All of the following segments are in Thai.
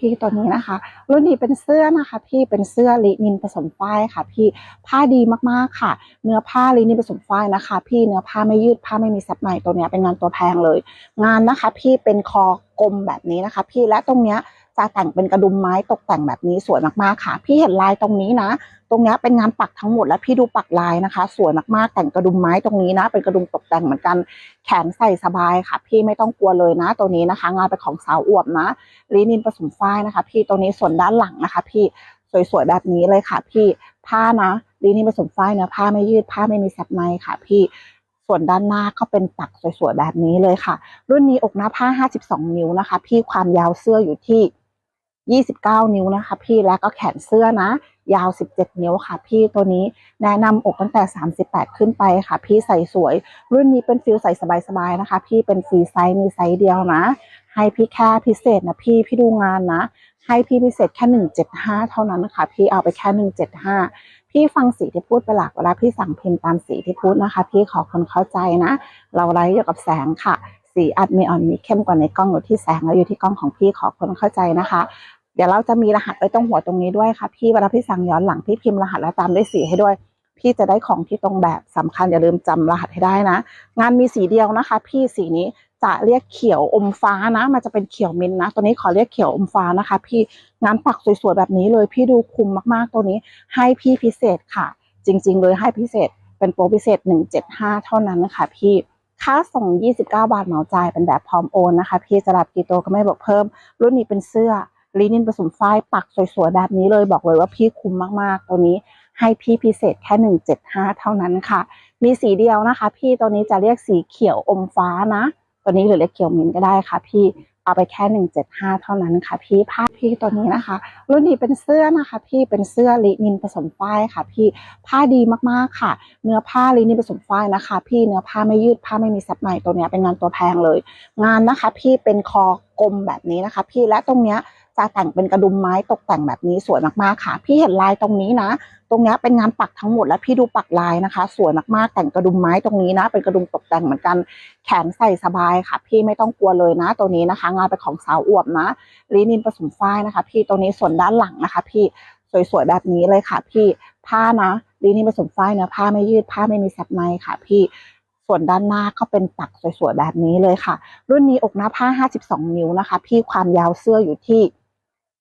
พี่ตัวนี้นะคะ รุ่นนี้เป็นเสื้อนะคะ พี่เป็นเสื้อลินินผสมฝ้ายค่ะ พี่ผ้าดีมากๆค่ะ เนื้อผ้าลินินผสมฝ้ายนะคะ พี่เนื้อผ้าไม่ยืดผ้าไม่มีซับในตัวเนี้ยเป็นงานตัวแพงเลย งานนะคะ พี่เป็นคอกลมแบบนี้นะคะ พี่และตรงเนี้ย จะแต่งเป็นกระดุมไม้ตกแต่งแบบนี้สวยมากๆค่ะ พี่เห็นลายตรงนี้นะ ตรงนี้เป็นงานปักทั้งหมดแล้วพี่ดูปักลายนะคะ สวยมากๆแต่งกระดุมไม้ตรงนี้นะ เป็นกระดุมตกแต่งเหมือนกัน แขนใส่สบายค่ะ พี่ไม่ต้องกลัวเลยนะ ตัวนี้นะคะ งานเป็นของสาวอวบนะลินินผสมฝ้ายนะคะ พี่ตรงนี้ส่วนด้านหลังนะคะ พี่สวยๆแบบนี้เลยค่ะ พี่ผ้านะลินินผสมฝ้ายเนื้อผ้าไม่ยืดผ้าไม่มีแซบในค่ะ พี่ส่วนด้านหน้าก็เป็นปักสวยๆแบบนี้เลยค่ะ รุ่นนี้อกหน้าผ้า 52 นิ้วนะคะ พี่ความยาวเสื้ออยู่ที่ 29 นิ้วนะคะ พี่แล้วก็แขนเสื้อนะ ยาว 17 นิ้วค่ะ พี่ตัวนี้แนะนำอกตั้งแต่ 38 ขึ้นไปค่ะ พี่ใส่สวย รุ่นนี้เป็นฟิลใส่สบายๆนะคะ พี่เป็นฟรีไซส์มีไซส์เดียวนะ ให้พี่แค่พิเศษนะพี่พี่ดูงานนะ ให้พี่พิเศษแค่ 175 เท่านั้นนะคะ พี่เอาไปแค่ 175 พี่ฟังสีที่พูดไปหลักเวลาพี่สั่งพิมพ์ตามสีที่พูดนะคะ พี่ขอคนเข้าใจนะ เราไลฟ์เกี่ยวกับแสงค่ะ สีอัดมีอ่อนมีเข้มกว่าในกล้องอยู่ที่แสงแล้วอยู่ที่กล้องของพี่ขอคนเข้าใจนะคะ เดี๋ยวเราจะมีรหัสไว้ตรงหัวตรงนี้ด้วยค่ะ พี่เวลาพี่สั่งย้อนหลังพี่พิมพ์รหัสแล้วตามด้วยสีให้ด้วย พี่จะได้ของที่ตรงแบบสำคัญอย่าลืมจำรหัสให้ได้นะ งานมีสีเดียวนะคะ พี่สีนี้จะเรียกเขียวอมฟ้านะ มันจะเป็นเขียวมินนะ ตัวนี้ขอเรียกเขียวอมฟ้านะคะ พี่งานปักสวยๆแบบนี้เลย พี่ดูคุ้มมากๆตัวนี้ ให้พี่พิเศษค่ะ จริง ๆ เลยให้พิเศษเป็นโปรพิเศษ 175 เท่านั้นนะคะพี่ ค่าส่ง 29 บาทเหมาจ่ายเป็นแบบพร้อมโอนนะคะ พี่จะรับกี่ตัวก็ไม่บอกเพิ่ม รุ่นนี้เป็นเสื้อลินินผสมฝ้ายปักสวยๆแบบนี้เลยบอกเลยว่าพี่คุ้มมากๆ ตัวนี้ให้พี่พิเศษแค่ 175 เท่านั้นค่ะ มีสีเดียวนะคะ พี่ตัวนี้จะเรียกสีเขียวอมฟ้านะ ตัวนี้หรือเรียกเขียวมินก็ได้ค่ะ พี่ เอาไปแค่ 175 เท่านั้นค่ะพี่ผ้าพี่ตัวนี้นะคะ รุ่นนี้เป็นเสื้อนะคะ พี่เป็นเสื้อลินินผสมฝ้ายค่ะ พี่ผ้าดีมากๆค่ะ เนื้อผ้าลินินผสมฝ้ายนะคะ พี่เนื้อผ้าไม่ยืดผ้าไม่มีซับในตัวเนี้ยเป็นงานตัวแพงเลย งานนะคะ พี่เป็นคอกลมแบบนี้นะคะ พี่และตรงเนี้ย จะแต่งเป็นกระดุมไม้ตกแต่งแบบนี้สวยมากๆค่ะ พี่เห็นลายตรงนี้นะ ตรงนี้เป็นงานปักทั้งหมดแล้วพี่ดูปักลายนะคะ สวยมากๆ แต่งกระดุมไม้ตรงนี้นะ เป็นกระดุมตกแต่งเหมือนกัน แขนใส่สบายค่ะ พี่ไม่ต้องกลัวเลยนะ ตัวนี้นะคะ งานเป็นของสาวอวบนะลินินผสมฝ้ายนะคะ พี่ตรงนี้ส่วนด้านหลังนะคะ พี่สวยๆแบบนี้เลยค่ะ พี่ผ้านะลินินผสมฝ้ายเนื้อผ้าไม่ยืดผ้าไม่มีแซับในค่ะ พี่ส่วนด้านหน้าก็เป็นปักสวยๆแบบนี้เลยค่ะ รุ่นนี้อกหน้าผ้า 52 นิ้วนะคะ พี่ความยาวเสื้ออยู่ที่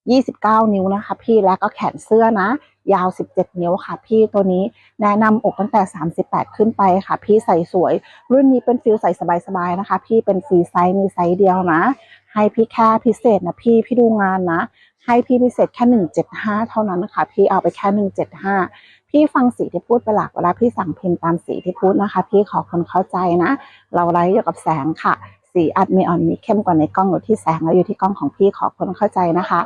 29 นิ้วนะคะ พี่แล้วก็แขนเสื้อนะ ยาว 17 นิ้วค่ะ พี่ตัวนี้แนะนำอกตั้งแต่ 38 ขึ้นไปค่ะ พี่ใส่สวย รุ่นนี้เป็นฟิลใส่สบายๆนะคะ พี่เป็นฟรีไซส์มีไซส์เดียวนะ ให้พี่แค่พิเศษนะพี่พี่ดูงานนะ ให้พี่พิเศษแค่ 175 เท่านั้นนะคะ พี่เอาไปแค่ 175 พี่ฟังสีที่พูดไปหลักเวลาพี่สั่งพิมพ์ตามสีที่พูดนะคะ พี่ขอคนเข้าใจนะ เราไลฟ์เกี่ยวกับแสงค่ะ สีอัดมีอ่อนมีเข้มกว่าในกล้องอยู่ที่แสงแล้วอยู่ที่กล้องของพี่ขอคนเข้าใจนะคะ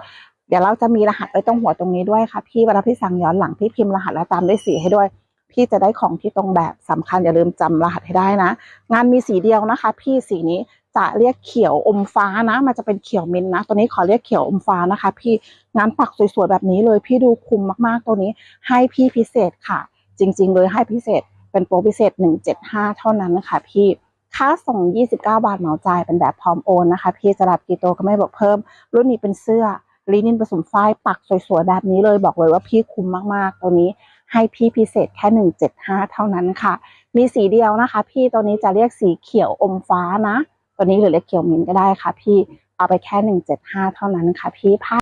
เดี๋ยวเราจะมีรหัสไว้ตรงหัวตรงนี้ด้วยค่ะ พี่เวลาพี่สั่งย้อนหลังพี่พิมพ์รหัสแล้วตามด้วยสีให้ด้วย พี่จะได้ของที่ตรงแบบสำคัญอย่าลืมจำรหัสให้ได้นะ งานมีสีเดียวนะคะ พี่สีนี้จะเรียกเขียวอมฟ้านะ มันจะเป็นเขียวมินนะ ตัวนี้ขอเรียกเขียวอมฟ้านะคะ พี่งานปักสวยๆแบบนี้เลย พี่ดูคุ้มมากๆตัวนี้ ให้พี่พิเศษค่ะ จริง ๆ เลยให้พิเศษเป็นโปรพิเศษ 175 เท่านั้นนะคะพี่ ค่าส่ง 29 บาทเหมาจ่ายเป็นแบบพร้อมโอนนะคะ พี่จะรับกี่ตัวก็ไม่บอกเพิ่ม รุ่นนี้เป็นเสื้อลินินผสมฝ้ายปักสวยๆแบบนี้เลยบอกเลยว่าพี่คุ้มมากๆ ตัวนี้ให้พี่พิเศษแค่ 175 เท่านั้นค่ะ มีสีเดียวนะคะ พี่ตัวนี้จะเรียกสีเขียวอมฟ้านะ ตัวนี้หรือเรียกเขียวมินก็ได้ค่ะ พี่เอาไปแค่ 175 เท่านั้นค่ะ พี่ผ้า